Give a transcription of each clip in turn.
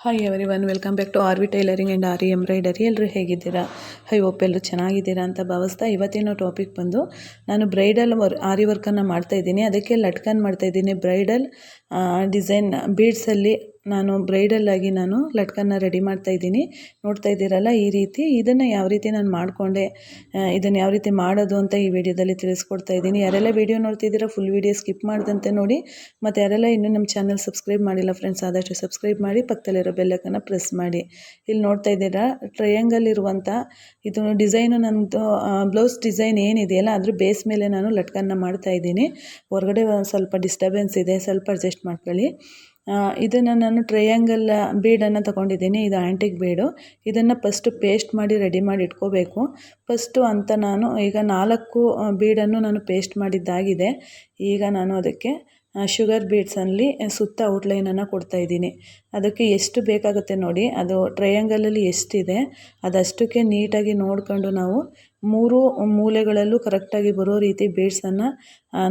Hi everyone welcome back to R V tailoring and R E embroidery ಎಲ್ಲರೂ ಹೇಗಿದ್ದೀರಾ? High ಒಪ್ ಎಲ್ಲರೂ ಚೆನ್ನಾಗಿದ್ದೀರಾ ಅಂತ ಭಾವಿಸ್ತಾ ಇವತ್ತಿನ ಟಾಪಿಕ್ ಬಂದು ನಾನು ಬ್ರೈಡಲ್ ವರ್ ಆರಿ ವರ್ಕನ್ನು ಮಾಡ್ತಾಯಿದ್ದೀನಿ ಅದಕ್ಕೆ ಲಟ್ಕನ್ ಮಾಡ್ತಾಯಿದ್ದೀನಿ ಬ್ರೈಡಲ್ ಡಿಸೈನ್ ಬೀಡ್ಸಲ್ಲಿ ನಾನು ಬ್ರೈಡಲ್ಲಾಗಿ ನಾನು ಲಟ್ಕನ್ನ ರೆಡಿ ಮಾಡ್ತಾ ಇದ್ದೀನಿ. ನೋಡ್ತಾ ಇದ್ದೀರಲ್ಲ ಈ ರೀತಿ. ಇದನ್ನು ಯಾವ ರೀತಿ ನಾನು ಮಾಡಿಕೊಂಡೆ ಇದನ್ನು ಯಾವ ರೀತಿ ಮಾಡೋದು ಅಂತ ಈ ವಿಡಿಯೋದಲ್ಲಿ ತಿಳಿಸ್ಕೊಡ್ತಾ ಇದ್ದೀನಿ. ಯಾರೆಲ್ಲ ವಿಡಿಯೋ ನೋಡ್ತಿದ್ದೀರಾ ಫುಲ್ ವಿಡಿಯೋ ಸ್ಕಿಪ್ ಮಾಡ್ದಂತೆ ನೋಡಿ. ಮತ್ತು ಯಾರೆಲ್ಲ ಇನ್ನೂ ನಮ್ಮ ಚಾನಲ್ ಸಬ್ಸ್ಕ್ರೈಬ್ ಮಾಡಿಲ್ಲ ಫ್ರೆಂಡ್ಸ್ ಆದಷ್ಟು ಸಬ್ಸ್ಕ್ರೈಬ್ ಮಾಡಿ, ಪಕ್ಕದಲ್ಲಿರೋ ಬೆಲ್ಲಕ್ಕನ್ನು ಪ್ರೆಸ್ ಮಾಡಿ. ಇಲ್ಲಿ ನೋಡ್ತಾ ಇದ್ದೀರಾ ಟ್ರಯಾಂಗಲ್ ಇರುವಂಥ ಇದು ಡಿಸೈನು ನಮ್ಮದು ಬ್ಲೌಸ್ ಡಿಸೈನ್ ಏನಿದೆಯಲ್ಲ, ಅದ್ರ ಬೇಸ್ ಮೇಲೆ ನಾನು ಲಟ್ಕನ್ನ ಮಾಡ್ತಾ ಇದ್ದೀನಿ. ಹೊರಗಡೆ ಸ್ವಲ್ಪ ಡಿಸ್ಟರ್ಬೆನ್ಸ್ ಇದೆ, ಸ್ವಲ್ಪ ಅಡ್ಜಸ್ಟ್ ಮಾಡ್ಕೊಳ್ಳಿ. ಇದನ್ನು ನಾನು ಟ್ರಯಾಂಗಲ್ ಬೀಡನ್ನು ತಗೊಂಡಿದ್ದೀನಿ. ಇದು ಆ್ಯಂಟಿಕ್ ಬೀಡು ಇದನ್ನು ಫಸ್ಟು ಪೇಸ್ಟ್ ಮಾಡಿ ರೆಡಿ ಮಾಡಿ ಇಟ್ಕೋಬೇಕು. ಫಸ್ಟು ಅಂತ ನಾನು ಈಗ ನಾಲ್ಕು ಬೀಡನ್ನು ನಾನು ಪೇಸ್ಟ್ ಮಾಡಿದ್ದಾಗಿದೆ. ಈಗ ನಾನು ಅದಕ್ಕೆ ಶುಗರ್ ಬೀಡ್ಸಲ್ಲಿ ಸುತ್ತ ಔಟ್ಲೈನನ್ನು ಕೊಡ್ತಾಯಿದ್ದೀನಿ ಅದಕ್ಕೆ ಎಷ್ಟು ಬೇಕಾಗುತ್ತೆ ನೋಡಿ, ಅದು ಟ್ರಯಾಂಗಲಲ್ಲಿ ಎಷ್ಟಿದೆ, ಅದಷ್ಟಕ್ಕೆ ನೀಟಾಗಿ ನೋಡ್ಕೊಂಡು ನಾವು ಮೂರು ಮೂಲೆಗಳಲ್ಲೂ ಕರೆಕ್ಟಾಗಿ ಬರೋ ರೀತಿ ಬೀಡ್ಸನ್ನು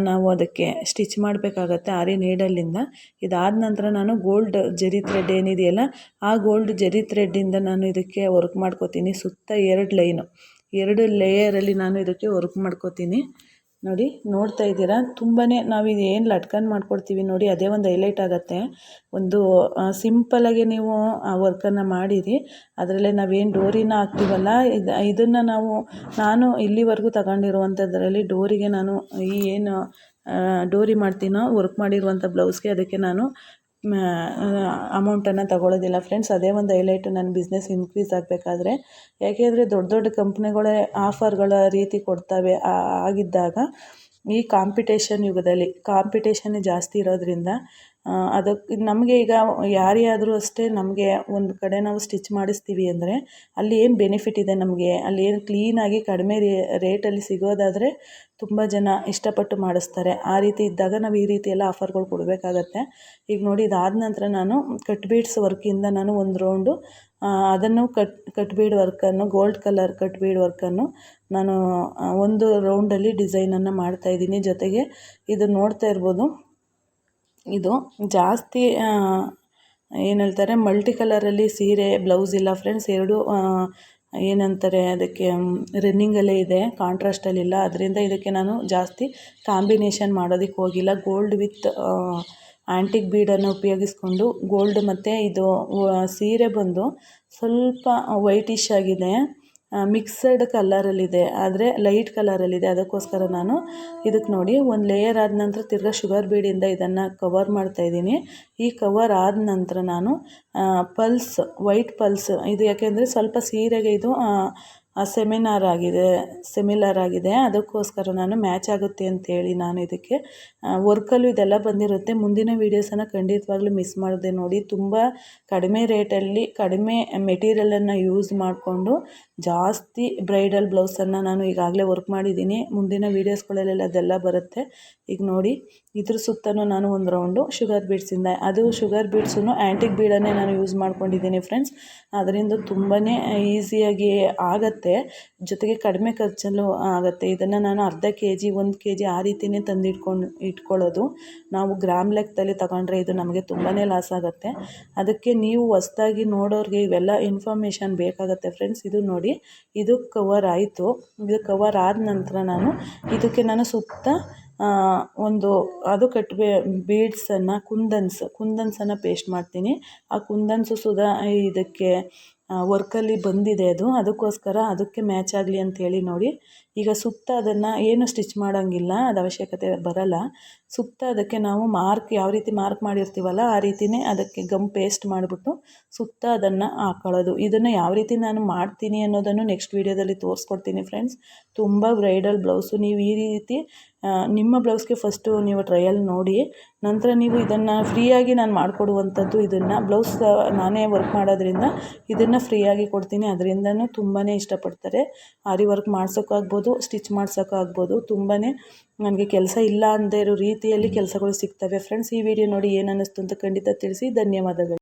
ನಾವು ಅದಕ್ಕೆ ಸ್ಟಿಚ್ ಮಾಡಬೇಕಾಗತ್ತೆ ಆರಿ ನೀಡಲ್ಲಿಂದ ಇದಾದ ನಂತರ ನಾನು ಗೋಲ್ಡ್ ಜರಿ ಥ್ರೆಡ್ ಏನಿದೆಯಲ್ಲ, ಆ ಗೋಲ್ಡ್ ಜರಿ ಥ್ರೆಡ್ಡಿಂದ ನಾನು ಇದಕ್ಕೆ ವರ್ಕ್ ಮಾಡ್ಕೋತೀನಿ ಸುತ್ತ ಎರಡು ಲೈನು ಎರಡು ಲೇಯರಲ್ಲಿ ನಾನು ಇದಕ್ಕೆ ವರ್ಕ್ ಮಾಡ್ಕೋತೀನಿ. ನೋಡಿ, ನೋಡ್ತಾ ಇದ್ದೀರಾ? ತುಂಬಾ ನಾವು ಇದು ಏನು ಲಟ್ಕನ್ ಮಾಡ್ಕೊಡ್ತೀವಿ ನೋಡಿ, ಅದೇ ಒಂದು ಹೈಲೈಟ್ ಆಗುತ್ತೆ. ಒಂದು ಸಿಂಪಲಾಗಿ ನೀವು, ಆ ವರ್ಕನ್ನು ಮಾಡಿರಿ. ಅದರಲ್ಲೇ ನಾವೇನು ಡೋರಿನ ಹಾಕ್ತೀವಲ್ಲ, ಇದು, ಇದನ್ನು ನಾವು, ನಾನು ಇಲ್ಲಿವರೆಗೂ ತಗೊಂಡಿರುವಂಥದ್ರಲ್ಲಿ ಡೋರಿಗೆ ನಾನು ಈ ಏನು ಡೋರಿ ಮಾಡ್ತೀನೋ ವರ್ಕ್ ಮಾಡಿರುವಂಥ ಬ್ಲೌಸ್ಗೆ ಅದಕ್ಕೆ ನಾನು ಅಮೌಂಟನ್ನು ತಗೊಳ್ಳೋದಿಲ್ಲ ಫ್ರೆಂಡ್ಸ್ ಅದೇ ಒಂದು ಹೈಲೈಟು ನನ್ನ ಬಿಸ್ನೆಸ್ ಇನ್ಕ್ರೀಸ್ ಆಗಬೇಕಾದ್ರೆ, ಯಾಕೆಂದರೆ ದೊಡ್ಡ ದೊಡ್ಡ ಕಂಪ್ನಿಗಳೇ ಆಫರ್ಗಳ ರೀತಿ ಕೊಡ್ತವೆ. ಆಗಿದ್ದಾಗ ಈ ಕಾಂಪಿಟೇಷನ್ ಯುಗದಲ್ಲಿ ಕಾಂಪಿಟೇಷನ್ನೇ ಜಾಸ್ತಿ ಇರೋದ್ರಿಂದ ಅದಕ್ಕೆ ನಮಗೆ ಈಗ ಯಾರೇ ಆದರೂ ಅಷ್ಟೇ ನಮಗೆ ಒಂದು ಕಡೆ ನಾವು ಸ್ಟಿಚ್ ಮಾಡಿಸ್ತೀವಿ ಅಂದರೆ ಅಲ್ಲಿ ಏನು ಬೆನಿಫಿಟ್ ಇದೆ ನಮಗೆ? ಅಲ್ಲಿ ಏನು ಕ್ಲೀನಾಗಿ ಕಡಿಮೆ ರೇಟಲ್ಲಿ ಸಿಗೋದಾದರೆ ತುಂಬ ಜನ ಇಷ್ಟಪಟ್ಟು ಮಾಡಿಸ್ತಾರೆ. ಆ ರೀತಿ ಇದ್ದಾಗ ನಾವು ಈ ರೀತಿ ಎಲ್ಲ ಆಫರ್ಗಳು ಕೊಡಬೇಕಾಗತ್ತೆ. ಈಗ ನೋಡಿ ಇದಾದ ನಂತರ ನಾನು ಕಟ್ ಬೀಡ್ಸ್ ವರ್ಕಿಂದ ನಾನು ಒಂದು ರೌಂಡು ಅದನ್ನು ಕಟ್ ಕಟ್ ಬೀಡ್ ವರ್ಕನ್ನು ಗೋಲ್ಡ್ ಕಲರ್ ಕಟ್ ಬೀಡ್ ವರ್ಕನ್ನು ನಾನು ಒಂದು ರೌಂಡಲ್ಲಿ ಡಿಸೈನನ್ನು ಮಾಡ್ತಾಯಿದ್ದೀನಿ ಜೊತೆಗೆ ಇದು ನೋಡ್ತಾ ಇರ್ಬೋದು ಇದು ಜಾಸ್ತಿ ಏನು ಹೇಳ್ತಾರೆ ಮಲ್ಟಿ ಕಲರಲ್ಲಿ ಸೀರೆ, ಬ್ಲೌಸ್ ಇಲ್ಲ ಫ್ರೆಂಡ್ಸ್ ಎರಡು ಏನಂತಾರೆ ಅದಕ್ಕೆ ರನ್ನಿಂಗಲ್ಲೇ ಇದೆ ಕಾಂಟ್ರಾಸ್ಟಲ್ಲಿಲ್ಲ ಅದರಿಂದ ಇದಕ್ಕೆ ನಾನು ಜಾಸ್ತಿ ಕಾಂಬಿನೇಷನ್ ಮಾಡೋದಕ್ಕೆ ಹೋಗಿಲ್ಲ. ಗೋಲ್ಡ್ ವಿತ್ ಆ್ಯಂಟಿಕ್ ಬೀಡನ್ನು ಉಪಯೋಗಿಸ್ಕೊಂಡು ಗೋಲ್ಡ್ ಮತ್ತು ಇದು ಸೀರೆ ಬಂದು ಸ್ವಲ್ಪ ವೈಟಿಶ್ ಆಗಿದೆ. ಮಿಕ್ಸಡ್ ಕಲರಲ್ಲಿದೆ ಆದರೆ ಲೈಟ್ ಕಲರಲ್ಲಿದೆ ಅದಕ್ಕೋಸ್ಕರ ನಾನು ಇದಕ್ಕೆ ನೋಡಿ, ಒಂದು ಲೇಯರ್ ಆದ ನಂತರ ತಿರ್ಗಾ ಶುಗರ್ ಬೀಡಿಂದ ಇದನ್ನು ಕವರ್ ಮಾಡ್ತಾಯಿದ್ದೀನಿ ಈ ಕವರ್ ಆದ ನಂತರ ನಾನು ಪಲ್ಸ್ ವೈಟ್ ಪಲ್ಸ್ ಇದು ಯಾಕೆಂದರೆ ಸ್ವಲ್ಪ ಸೀರೆಗೆ ಇದು ಸೆಮಿನಾರ್ ಆಗಿದೆ ಸೆಮಿಲರ್ ಆಗಿದೆ. ಅದಕ್ಕೋಸ್ಕರ ನಾನು ಮ್ಯಾಚ್ ಆಗುತ್ತೆ ಅಂತೇಳಿ ನಾನು ಇದಕ್ಕೆ ವರ್ಕಲ್ಲೂ ಇದೆಲ್ಲ ಬಂದಿರುತ್ತೆ. ಮುಂದಿನ ವೀಡಿಯೋಸನ್ನು ಖಂಡಿತವಾಗ್ಲೂ ಮಿಸ್ ಮಾಡಿದೆ ನೋಡಿ. ತುಂಬ ಕಡಿಮೆ ರೇಟಲ್ಲಿ ಕಡಿಮೆ ಮೆಟೀರಿಯಲನ್ನು ಯೂಸ್ ಮಾಡಿಕೊಂಡು ಜಾಸ್ತಿ ಬ್ರೈಡಲ್ ಬ್ಲೌಸನ್ನು ನಾನು ಈಗಾಗಲೇ ವರ್ಕ್ ಮಾಡಿದ್ದೀನಿ. ಮುಂದಿನ ವೀಡಿಯೋಸ್ಗಳಲ್ಲೆಲ್ಲ ಅದೆಲ್ಲ ಬರುತ್ತೆ. ಈಗ ನೋಡಿ, ಇದ್ರ ಸುತ್ತಲೂ ನಾನು ಒಂದು ರೌಂಡು ಶುಗರ್ ಬೀಡ್ಸಿಂದ ಅದು ಶುಗರ್ ಬೀಡ್ಸೂ ಆ್ಯಂಟಿಕ್ ಬೀಡನ್ನೇ ನಾನು ಯೂಸ್ ಮಾಡ್ಕೊಂಡಿದ್ದೀನಿ ಫ್ರೆಂಡ್ಸ್ ಅದರಿಂದ ತುಂಬಾ ಈಸಿಯಾಗಿ ಆಗುತ್ತೆ. ಜೊತೆಗೆ ಕಡಿಮೆ ಖರ್ಚಲ್ಲೂ ಆಗುತ್ತೆ. ಇದನ್ನು ನಾನು ಅರ್ಧ ಕೆ ಜಿ ಒಂದು ಕೆ ಜಿ ಆ ರೀತಿಯೇ ತಂದಿಟ್ಕೊಂಡು, ಇಟ್ಕೊಳ್ಳೋದು. ನಾವು ಗ್ರಾಮ್ ಲೆಕ್ಕದಲ್ಲಿ ತಗೊಂಡ್ರೆ ಇದು ನಮಗೆ ತುಂಬಾ ಲಾಸ್ ಆಗುತ್ತೆ. ಅದಕ್ಕೆ ನೀವು ಹೊಸ್ದಾಗಿ ನೋಡೋರಿಗೆ ಇವೆಲ್ಲ ಇನ್ಫಾರ್ಮೇಷನ್ ಬೇಕಾಗುತ್ತೆ ಫ್ರೆಂಡ್ಸ್ ಇದು ನೋಡಿ, ಇದು ಕವರ್ ಆಯಿತು. ಇದು ಕವರ್ ಆದ ನಂತರ ನಾನು ಇದಕ್ಕೆ ನಾನು ಸುತ್ತ ಒಂದು ಅದು ಕಟ್ಬೇ ಬೀಡ್ಸನ್ನು ಕುಂದನ್ಸ್, ಕುಂದನ್ಸನ್ನು ಪೇಸ್ಟ್ ಮಾಡ್ತೀನಿ. ಆ ಕುಂದನ್ಸು ಸುಧಾ ಇದಕ್ಕೆ ವರ್ಕಲ್ಲಿ ಬಂದಿದೆ ಅದು. ಅದಕ್ಕೋಸ್ಕರ ಅದಕ್ಕೆ ಮ್ಯಾಚ್ ಆಗಲಿ ಅಂಥೇಳಿ ನೋಡಿ. ಈಗ ಸುತ್ತ ಅದನ್ನು ಏನು ಸ್ಟಿಚ್ ಮಾಡೋಂಗಿಲ್ಲ, ಅದು ಅವಶ್ಯಕತೆ ಬರಲ್ಲ. ಸುತ್ತ ಅದಕ್ಕೆ ನಾವು ಮಾರ್ಕ್ ಯಾವ ರೀತಿ ಮಾರ್ಕ್ ಮಾಡಿರ್ತೀವಲ್ಲ, ಆ ರೀತಿಯೇ ಅದಕ್ಕೆ ಗಮ್ ಪೇಸ್ಟ್ ಮಾಡಿಬಿಟ್ಟು ಸುತ್ತ ಅದನ್ನು ಹಾಕೊಳ್ಳೋದು. ಇದನ್ನು ಯಾವ ರೀತಿ ನಾನು ಮಾಡ್ತೀನಿ ಅನ್ನೋದನ್ನು ನೆಕ್ಸ್ಟ್ ವೀಡಿಯೋದಲ್ಲಿ ತೋರಿಸ್ಕೊಡ್ತೀನಿ ಫ್ರೆಂಡ್ಸ್ ತುಂಬ ಬ್ರೈಡಲ್ ಬ್ಲೌಸು ನೀವು ಈ ರೀತಿ ನಿಮ್ಮ ಬ್ಲೌಸ್ಗೆ ಫಸ್ಟು ನೀವು ಟ್ರಯಲ್ ನೋಡಿ, ನಂತರ ನೀವು ಇದನ್ನು ಫ್ರೀಯಾಗಿ ನಾನು ಮಾಡಿಕೊಡುವಂಥದ್ದು ಇದನ್ನು ಬ್ಲೌಸ್ ನಾನೇ ವರ್ಕ್ ಮಾಡೋದ್ರಿಂದ ಇದನ್ನು ಫ್ರೀಯಾಗಿ ಕೊಡ್ತೀನಿ. ಅದರಿಂದನೂ ತುಂಬಾ ಇಷ್ಟಪಡ್ತಾರೆ. ಆರಿ ವರ್ಕ್ ಮಾಡ್ಸೋಕ್ಕಾಗ್ಬೋದು. ಸ್ಟಿಚ್ ಮಾಡ್ಸೋಕ್ಕಾಗ್ಬೋದು. ತುಂಬಾ ನನಗೆ ಕೆಲಸ ಇಲ್ಲ ಅಂದೇ ಇರೋ ರೀತಿಯಲ್ಲಿ ಕೆಲಸಗಳು ಸಿಗ್ತವೆ. ಫ್ರೆಂಡ್ಸ್ ಈ ವಿಡಿಯೋ ನೋಡಿ ಏನು ಅನ್ನಿಸ್ತು ಅಂತ ಖಂಡಿತ ತಿಳಿಸಿ. ಧನ್ಯವಾದಗಳು.